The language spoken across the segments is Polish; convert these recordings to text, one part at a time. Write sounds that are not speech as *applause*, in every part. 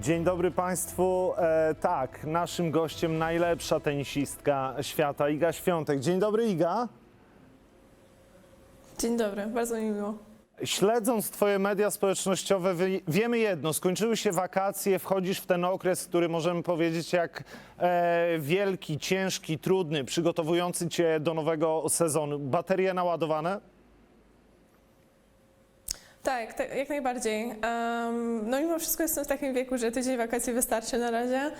Dzień dobry Państwu. E, tak, naszym gościem najlepsza tenisistka świata, Iga Świątek. Dzień dobry, Iga. Dzień dobry, bardzo mi miło. Śledząc Twoje media społecznościowe, wiemy jedno: skończyły się wakacje, wchodzisz w ten okres, który możemy powiedzieć jak e, wielki, ciężki, trudny, przygotowujący Cię do nowego sezonu. Baterie naładowane? Tak, tak jak najbardziej. Em, no mimo wszystko jestem w takim wieku, że tydzień wakacji wystarczy na razie,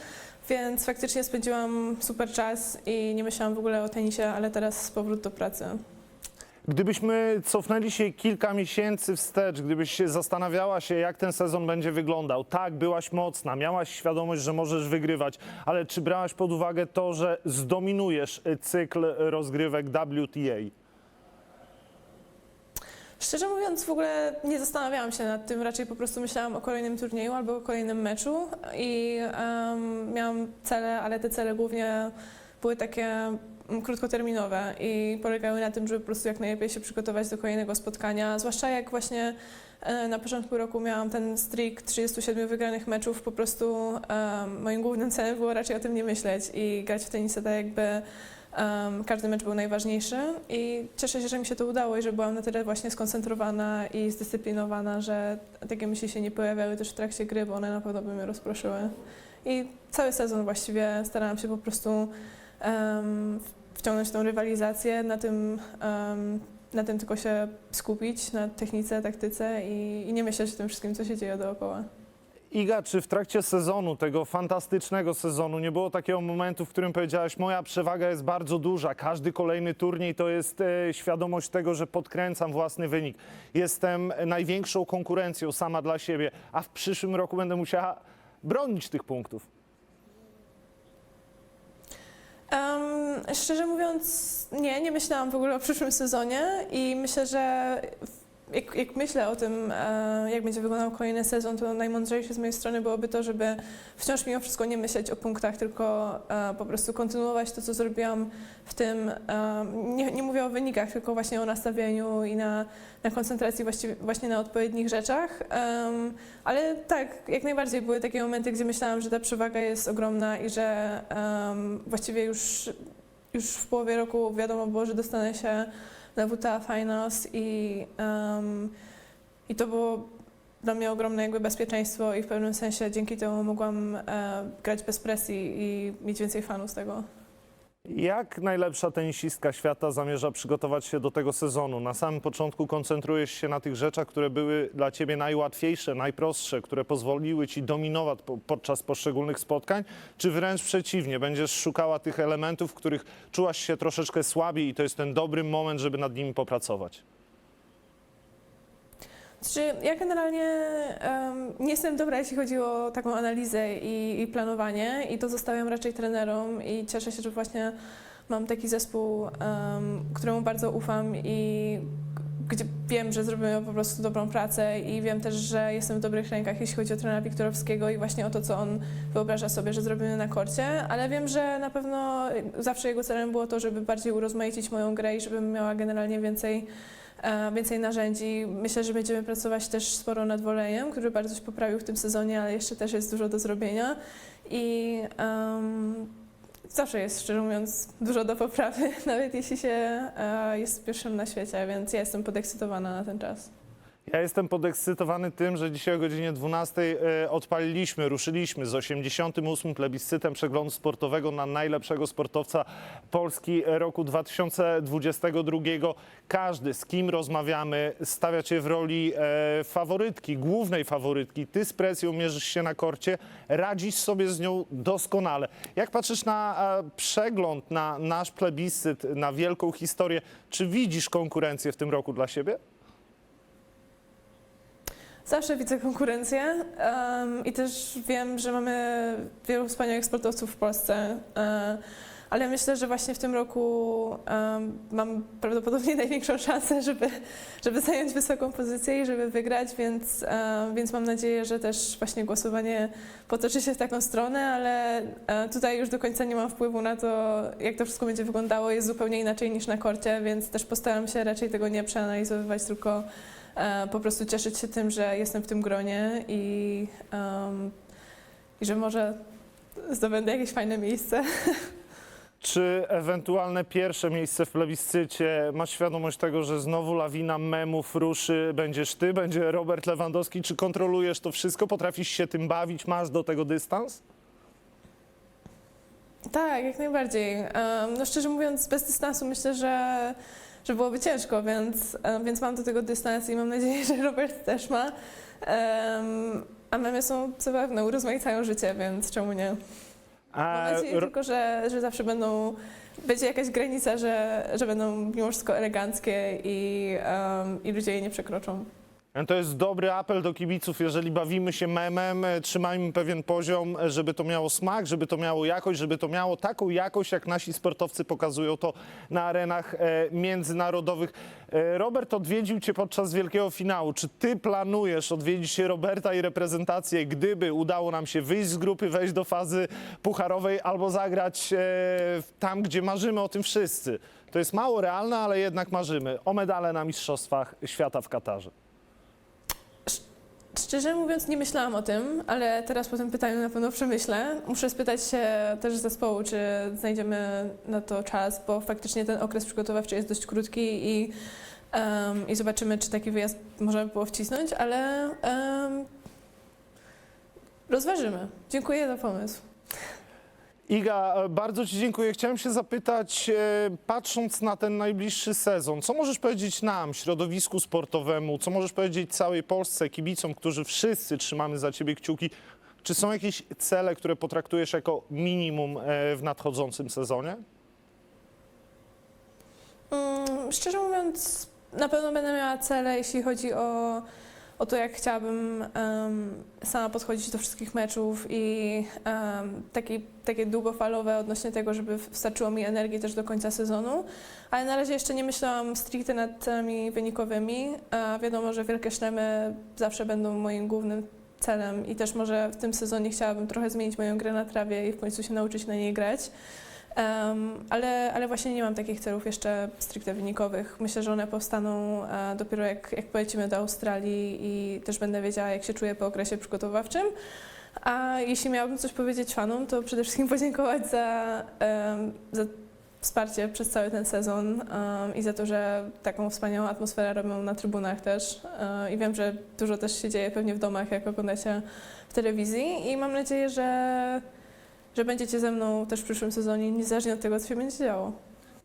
więc faktycznie spędziłam super czas i nie myślałam w ogóle o tenisie, ale teraz powrót do pracy. Gdybyśmy cofnęli się kilka miesięcy wstecz, gdybyś się zastanawiała się, jak ten sezon będzie wyglądał. Tak, byłaś mocna, miałaś świadomość, że możesz wygrywać, ale czy brałaś pod uwagę to, że zdominujesz cykl rozgrywek WTA? Szczerze mówiąc, w ogóle nie zastanawiałam się nad tym, raczej po prostu myślałam o kolejnym turnieju albo o kolejnym meczu i em, miałam cele, ale te cele głównie były takie mm, krótkoterminowe i polegały na tym, żeby po prostu jak najlepiej się przygotować do kolejnego spotkania, zwłaszcza jak właśnie e, na początku roku miałam ten streak 37 wygranych meczów, po prostu em, moim głównym celem było raczej o tym nie myśleć i grać w tenisa tak jakby Um, każdy mecz był najważniejszy i cieszę się, że mi się to udało i że byłam na tyle właśnie skoncentrowana i zdyscyplinowana, że takie myśli się nie pojawiały też w trakcie gry, bo one na pewno by mnie rozproszyły. I cały sezon właściwie starałam się po prostu um, wciągnąć tą rywalizację, na tym, um, na tym tylko się skupić, na technice, taktyce i, i nie myśleć o tym wszystkim, co się dzieje dookoła. Iga, czy w trakcie sezonu, tego fantastycznego sezonu, nie było takiego momentu, w którym powiedziałaś, moja przewaga jest bardzo duża, każdy kolejny turniej to jest e, świadomość tego, że podkręcam własny wynik. Jestem największą konkurencją sama dla siebie, a w przyszłym roku będę musiała bronić tych punktów. Szczerze mówiąc, nie, nie myślałam w ogóle o przyszłym sezonie i myślę, że jak, jak myślę o tym, e, jak będzie wyglądał kolejny sezon, to najmądrzejsze z mojej strony byłoby to, żeby wciąż mimo wszystko nie myśleć o punktach, tylko e, po prostu kontynuować to, co zrobiłam w tym, e, nie, nie mówię o wynikach, tylko właśnie o nastawieniu i na, na koncentracji właśnie na odpowiednich rzeczach. Ale tak, jak najbardziej były takie momenty, gdzie myślałam, że ta przewaga jest ogromna i że właściwie już, już w połowie roku wiadomo było, że dostanę się na WTA Finals i, em, i to było dla mnie ogromne jakby bezpieczeństwo i w pewnym sensie dzięki temu mogłam e, grać bez presji i mieć więcej fanów z tego. Jak najlepsza tenisistka świata zamierza przygotować się do tego sezonu? Na samym początku koncentrujesz się na tych rzeczach, które były dla ciebie najłatwiejsze, najprostsze, które pozwoliły ci dominować po, podczas poszczególnych spotkań, czy wręcz przeciwnie, będziesz szukała tych elementów, w których czułaś się troszeczkę słabiej i to jest ten dobry moment, żeby nad nimi popracować? Znaczy, ja generalnie em, nie jestem dobra, jeśli chodzi o taką analizę i, i planowanie i to zostawiam raczej trenerom i cieszę się, że właśnie mam taki zespół, em, któremu bardzo ufam i gdzie wiem, że zrobimy po prostu dobrą pracę i wiem też, że jestem w dobrych rękach, jeśli chodzi o trenera Wiktorowskiego i właśnie o to, co on wyobraża sobie, że zrobimy na korcie, ale wiem, że na pewno zawsze jego celem było to, żeby bardziej urozmaicić moją grę i żebym miała generalnie więcej więcej narzędzi. Myślę, że będziemy pracować też sporo nad wolejem, który bardzo się poprawił w tym sezonie, ale jeszcze też jest dużo do zrobienia. I em, zawsze jest, szczerze mówiąc, dużo do poprawy, *laughs* nawet jeśli się e, jest pierwszym na świecie, więc ja jestem podekscytowana na ten czas. Ja jestem podekscytowany tym, że dzisiaj o godzinie 12 e, odpaliliśmy, ruszyliśmy z 88. plebiscytem przeglądu sportowego na najlepszego sportowca Polski roku 2022. Każdy, z kim rozmawiamy, stawia cię w roli e, faworytki, głównej faworytki. Ty z presją mierzysz się na korcie, radzisz sobie z nią doskonale. Jak patrzysz na e, przegląd, na nasz plebiscyt, na wielką historię, czy widzisz konkurencję w tym roku dla siebie? Zawsze widzę konkurencję em, i też wiem, że mamy wielu wspaniałych sportowców w Polsce, e, ale myślę, że właśnie w tym roku em, mam prawdopodobnie *laughs* największą szansę, żeby, żeby zająć wysoką pozycję i żeby wygrać, więc, em, więc mam nadzieję, że też właśnie głosowanie potoczy się w taką stronę, ale e, tutaj już do końca nie mam wpływu na to, jak to wszystko będzie wyglądało. Jest zupełnie inaczej niż na korcie, więc też postaram się raczej tego nie przeanalizowywać, tylko po prostu cieszyć się tym, że jestem w tym gronie i, em, i że może zdobędę jakieś fajne miejsce. *laughs* Czy ewentualne pierwsze miejsce w plebiscycie masz świadomość tego, że znowu lawina memów ruszy? Będziesz ty, będzie Robert Lewandowski? Czy kontrolujesz to wszystko? Potrafisz się tym bawić? Masz do tego dystans? Tak, jak najbardziej. No szczerze mówiąc, bez dystansu myślę, że, że byłoby ciężko, więc, em, więc mam do tego dystans i mam nadzieję, *laughs* że Robert też ma. Em, A memy są zabawne, urozmaicają życie, więc czemu nie? Mam A, nadzieję ro- tylko, że, że zawsze będą, będzie jakaś granica, że, że będą mimo wszystko eleganckie i, em, i ludzie jej nie przekroczą. To jest dobry apel do kibiców, jeżeli bawimy się memem, e, trzymajmy pewien poziom, e, żeby to miało smak, żeby to miało jakość, żeby to miało taką jakość, jak nasi sportowcy pokazują to na arenach e, międzynarodowych. Robert odwiedził Cię podczas wielkiego finału. Czy Ty planujesz odwiedzić Roberta i reprezentację, gdyby udało nam się wyjść z grupy, wejść do fazy pucharowej albo zagrać tam, gdzie marzymy o tym wszyscy? To jest mało realne, ale jednak marzymy o medale na Mistrzostwach Świata w Katarze. Szczerze mówiąc, nie myślałam o tym, ale teraz po tym pytaniu na pewno przemyślę. Muszę spytać się też zespołu, czy znajdziemy na to czas, bo faktycznie ten okres przygotowawczy jest dość krótki i, em, i zobaczymy, czy taki wyjazd można by było wcisnąć, ale em, rozważymy. Dziękuję za pomysł. Iga, e, bardzo Ci dziękuję. Chciałem się zapytać, e, patrząc na ten najbliższy sezon, co możesz powiedzieć nam, środowisku sportowemu, co możesz powiedzieć całej Polsce, kibicom, którzy wszyscy trzymamy za Ciebie kciuki? Czy są jakieś cele, które potraktujesz jako minimum e, w nadchodzącym sezonie? Mm, szczerze mówiąc, na pewno będę miała cele, jeśli chodzi o, o to, jak chciałabym em, sama podchodzić do wszystkich meczów i um, takie, takie długofalowe odnośnie tego, żeby wystarczyło mi energii też do końca sezonu. Ale na razie jeszcze nie myślałam stricte nad celami wynikowymi. A wiadomo, że wielkie szlemy zawsze będą moim głównym celem i też może w tym sezonie chciałabym trochę zmienić moją grę na trawie i w końcu się nauczyć na niej grać. Em, ale, ale właśnie nie mam takich celów jeszcze stricte wynikowych. Myślę, że one powstaną e, dopiero jak, jak polecimy do Australii i też będę wiedziała, jak się czuję po okresie przygotowawczym. A jeśli miałabym coś powiedzieć fanom, to przede wszystkim *laughs* podziękować za, za wsparcie przez cały ten sezon i za to, że taką wspaniałą atmosferę robią na trybunach też. E, I wiem, że dużo też się dzieje pewnie w domach, jak oglądacie w telewizji i mam nadzieję, że że będziecie ze mną też w przyszłym sezonie, niezależnie od tego, co się będzie działo.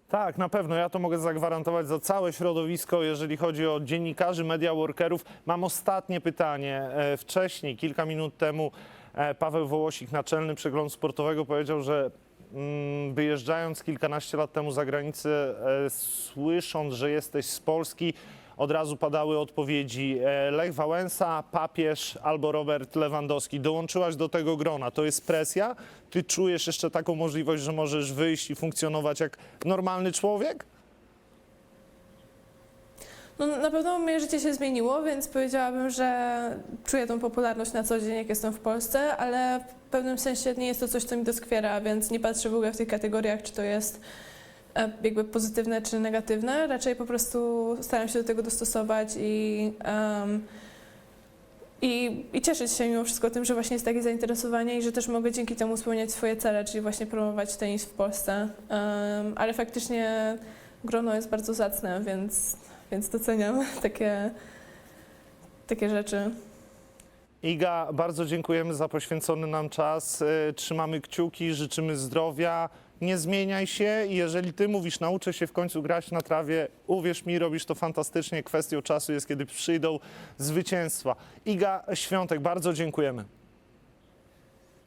Tak, na pewno. Ja to mogę zagwarantować za całe środowisko, jeżeli chodzi o dziennikarzy, media workerów. Mam ostatnie pytanie. E, Wcześniej, kilka minut temu, e, Paweł Wołosik, naczelny przeglądu sportowego, powiedział, że mm, wyjeżdżając kilkanaście lat temu za granicę, e, słysząc, że jesteś z Polski, od razu padały odpowiedzi e, Lech Wałęsa, Papież albo Robert Lewandowski. Dołączyłaś do tego grona. To jest presja? Ty czujesz jeszcze taką możliwość, że możesz wyjść i funkcjonować jak normalny człowiek? No, na pewno moje życie się zmieniło, więc powiedziałabym, że czuję tą popularność na co dzień, jak jestem w Polsce, ale w pewnym sensie nie jest to coś, co mi doskwiera, więc nie patrzę w ogóle w tych kategoriach, czy to jest jakby pozytywne czy negatywne. Raczej po prostu staram się do tego dostosować i, em, i, i cieszyć się mimo wszystko tym, że właśnie jest takie zainteresowanie i że też mogę dzięki temu spełniać swoje cele, czyli właśnie promować tenis w Polsce. Em, ale faktycznie grono jest bardzo zacne, więc, więc doceniam *laughs* takie, takie rzeczy. Iga, bardzo dziękujemy za poświęcony nam czas. E, Trzymamy kciuki, życzymy zdrowia. Nie zmieniaj się i jeżeli ty mówisz, nauczę się w końcu grać na trawie, uwierz mi, robisz to fantastycznie. Kwestią czasu jest, kiedy przyjdą zwycięstwa. Iga Świątek, bardzo dziękujemy.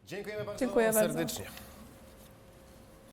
Dziękujemy bardzo Dziękuję bardzo. serdecznie.